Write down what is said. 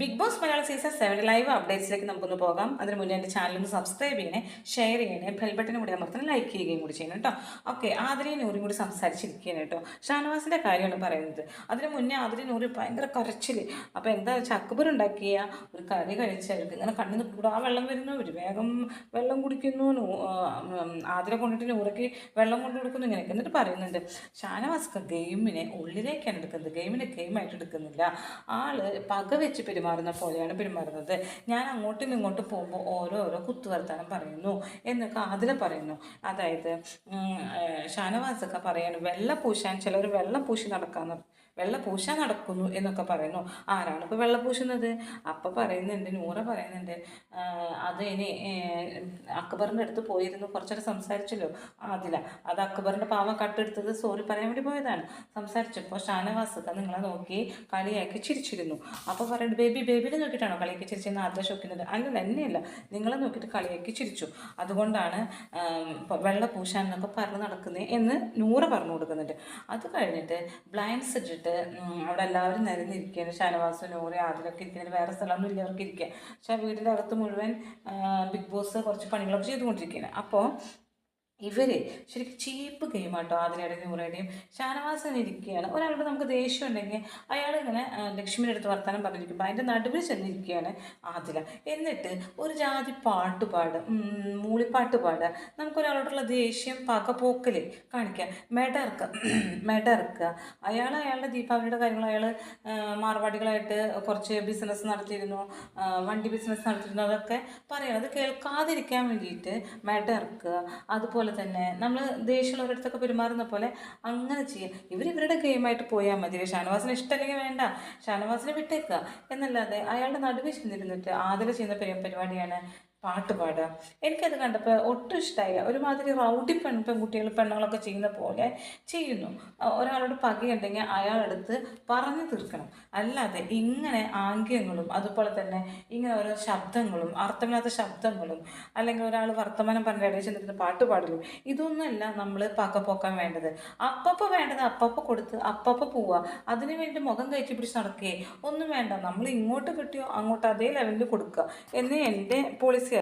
Big boss Malayalam season seven live അപ്ഡേറ്റ്സിലേക്ക് നമുക്കൊന്ന് പോകാം. അതിന് മുന്നേ എന്റെ ചാനൽ ഒന്ന് സബ്സ്ക്രൈബ് ചെയ്യണേ ഷെയർ ചെയ്യണേ ബെൽ ബട്ടനും കൂടി അമർത്തണം ലൈക്ക് ചെയ്യുകയും കൂടി ചെയ്യണം കേട്ടോ. ഓക്കെ ആതിരയും നൂറും കൂടി സംസാരിച്ചിരിക്കുകയാണ് കേട്ടോ. ഷാനവാസിന്റെ കാര്യമാണ് പറയുന്നത്. അതിന് മുന്നേ ആതിരയും നൂറ് ഭയങ്കര കുറച്ചിൽ അപ്പോൾ എന്താ ചക്കബർ ഉണ്ടാക്കിയ ഒരു കറി കഴിച്ചവർക്ക് ഇങ്ങനെ കണ്ണിന്ന് കൂടാ വെള്ളം വരുന്നു. ഒരു വേഗം വെള്ളം കുടിക്കുന്നു. ആതിര കൊണ്ടിട്ട് നൂറയ്ക്ക് വെള്ളം കൊണ്ടു കൊടുക്കുന്നു ഇങ്ങനെയൊക്കെ എന്നിട്ട് പറയുന്നുണ്ട്. ഷാനവാസ് ഗെയിമിനെ ഉള്ളിലേക്കാണ് എടുക്കുന്നത്. ഗെയിമിനെ ഗെയിമായിട്ട് എടുക്കുന്നില്ല. ആൾ പക വെച്ച് പെരുമാറുന്ന പോലെയാണ് പെരുമാറുന്നത്. ഞാൻ അങ്ങോട്ടും ഇങ്ങോട്ടും പോകുമ്പോൾ ഓരോരോ കുത്തുവർത്താനം പറയുന്നു എന്നൊക്കെ അതിൽ പറയുന്നു. അതായത് ഷാനവാസൊക്കെ പറയാണ് വെള്ള പൂശാൻ ചിലർ വെള്ള പൂശി നടക്കാന്ന് വെള്ള പൂശാൻ നടക്കുന്നു എന്നൊക്കെ പറയുന്നു. ആരാണ് ഇപ്പോൾ വെള്ള പൂശുന്നത് അപ്പം പറയുന്നുണ്ട് നൂറ പറയുന്നുണ്ട്. അത് ഇനി അക്ബറിന്റെ അടുത്ത് പോയിരുന്നു. കുറച്ചേരം സംസാരിച്ചല്ലോ? അതില. അത് അക്ബറിന്റെ പാവ കട്ടെടുത്തത് സോറി പറയാൻ വേണ്ടി പോയതാണ്. സംസാരിച്ചപ്പോൾ ഷാനവാസൊക്കെ നിങ്ങളെ നോക്കി കളിയാക്കി ചിരിച്ചിരുന്നു. അപ്പോൾ പറയുന്നത് ബേബി ബേബിനെ നോക്കിയിട്ടാണോ കളിയാക്കി ചിരിച്ചെന്ന് ആദ്യം ഷോക്കുന്നത് അല്ല എന്നെയല്ല. നിങ്ങളെ നോക്കിയിട്ട് കളിയാക്കി ചിരിച്ചു. അതുകൊണ്ടാണ് വെള്ള പൂശാൻ എന്നൊക്കെ പറഞ്ഞ് നടക്കുന്നത് എന്ന് നൂറ പറഞ്ഞു കൊടുക്കുന്നുണ്ട്. അത് കഴിഞ്ഞിട്ട് ബ്ലൈൻഡ്സ് ഉം, അവിടെ എല്ലാവരും നിരന്നിരിക്കുകയാണ്. ഷാനവാസും നൂറി ആദിലൊക്കെ ഇരിക്കുന്നത് വേറെ സ്ഥലമൊന്നും ഇല്ല അവർക്ക് ഇരിക്കുക പക്ഷേ ആ വീടിന്റെ അകത്ത് മുഴുവൻ ബിഗ് ബോസ് കുറച്ച് പണികളൊക്കെ ചെയ്തുകൊണ്ടിരിക്കുകയാണ്. അപ്പോൾ ഇവർ ശരിക്കും ചീപ്പ് ഗെയിമാട്ടോ ആട്ടോ കുറേ നൂറയുടെയും ഷാനവാസൻ ഇരിക്കുകയാണ്. ഒരാളോട് നമുക്ക് ദേഷ്യം ഉണ്ടെങ്കിൽ അയാൾ ഇങ്ങനെ ലക്ഷ്മിയുടെ അടുത്ത് വർത്തമാനം പറഞ്ഞിരിക്കുമ്പോൾ അതിന്റെ നടുവിൽ ചെന്നിരിക്കുകയാണ് ആദില എന്നിട്ട് ഒരു ജാതി പാട്ട് പാടുക മൂളിപ്പാട്ട് പാടുക. നമുക്കൊരാളോടുള്ള ദേഷ്യം പകപോക്കൽ കാണിക്കുക. മെടർക്കുക മെടർക്കുക അയാൾ അയാളുടെ ദീപാവലിയുടെ കാര്യങ്ങൾ അയാൾ മാർവാടികളായിട്ട് കുറച്ച് ബിസിനസ് നടത്തിയിരുന്നു വണ്ടി ബിസിനസ് നടത്തിയിരുന്നു അതൊക്കെ പറയണം. അത് കേൾക്കാതിരിക്കാൻ വേണ്ടിയിട്ട് മെടർക്കുക അതുപോലെ തന്നെ. നമ്മൾ ദേഷ്യമുള്ളവരടുത്തൊക്കെ പെരുമാറുന്ന പോലെ അങ്ങനെ ചെയ്യുക ഇവർ ഇവരുടെ ഗെയിമായിട്ട് പോയാൽ മതി. ഷാനവാസിന് ഇഷ്ടമല്ലെങ്കിൽ വേണ്ട. ഷാനവാസിനെ വിട്ടേക്കുക എന്നല്ലാതെ അയാളുടെ നടുവിൽ ചെന്നിരുന്നിട്ട് ആദരം ചെയ്യുന്ന പരി- പരിപാടിയാണ് പാട്ട് പാടുക. എനിക്കത് കണ്ടപ്പോൾ ഒട്ടും ഇഷ്ടമായി ഒരുമാതിരി റൗഡി പെൺ പെൺകുട്ടികൾ പെണ്ണുങ്ങളൊക്കെ ചെയ്യുന്ന പോലെ ചെയ്യുന്നു. ഒരാളോട് പകയുണ്ടെങ്കിൽ അയാളെടുത്ത് പറഞ്ഞു തീർക്കണം. അല്ലാതെ ഇങ്ങനെ ആംഗ്യങ്ങളും അതുപോലെ തന്നെ ഇങ്ങനെ ഓരോ ശബ്ദങ്ങളും അർത്ഥമില്ലാത്ത ശബ്ദങ്ങളും അല്ലെങ്കിൽ ഒരാൾ വർത്തമാനം പറഞ്ഞ ഇടയിൽ ചെന്നിരുന്ന പാട്ട് പാടലും ഇതൊന്നുമല്ല നമ്മൾ പകപ്പോക്കാൻ വേണ്ടത്. അപ്പപ്പോൾ വേണ്ടത് അപ്പപ്പോൾ കൊടുത്ത് അപ്പപ്പോൾ പോവുക. അതിനു വേണ്ടി മുഖം കയറ്റി പിടിച്ച് നടക്കുകയെ ഒന്നും വേണ്ട. നമ്മൾ ഇങ്ങോട്ട് കിട്ടിയോ അങ്ങോട്ട് അതേ ലെവലിൽ കൊടുക്കുക. എന്നേ എന്റെ പോളിസി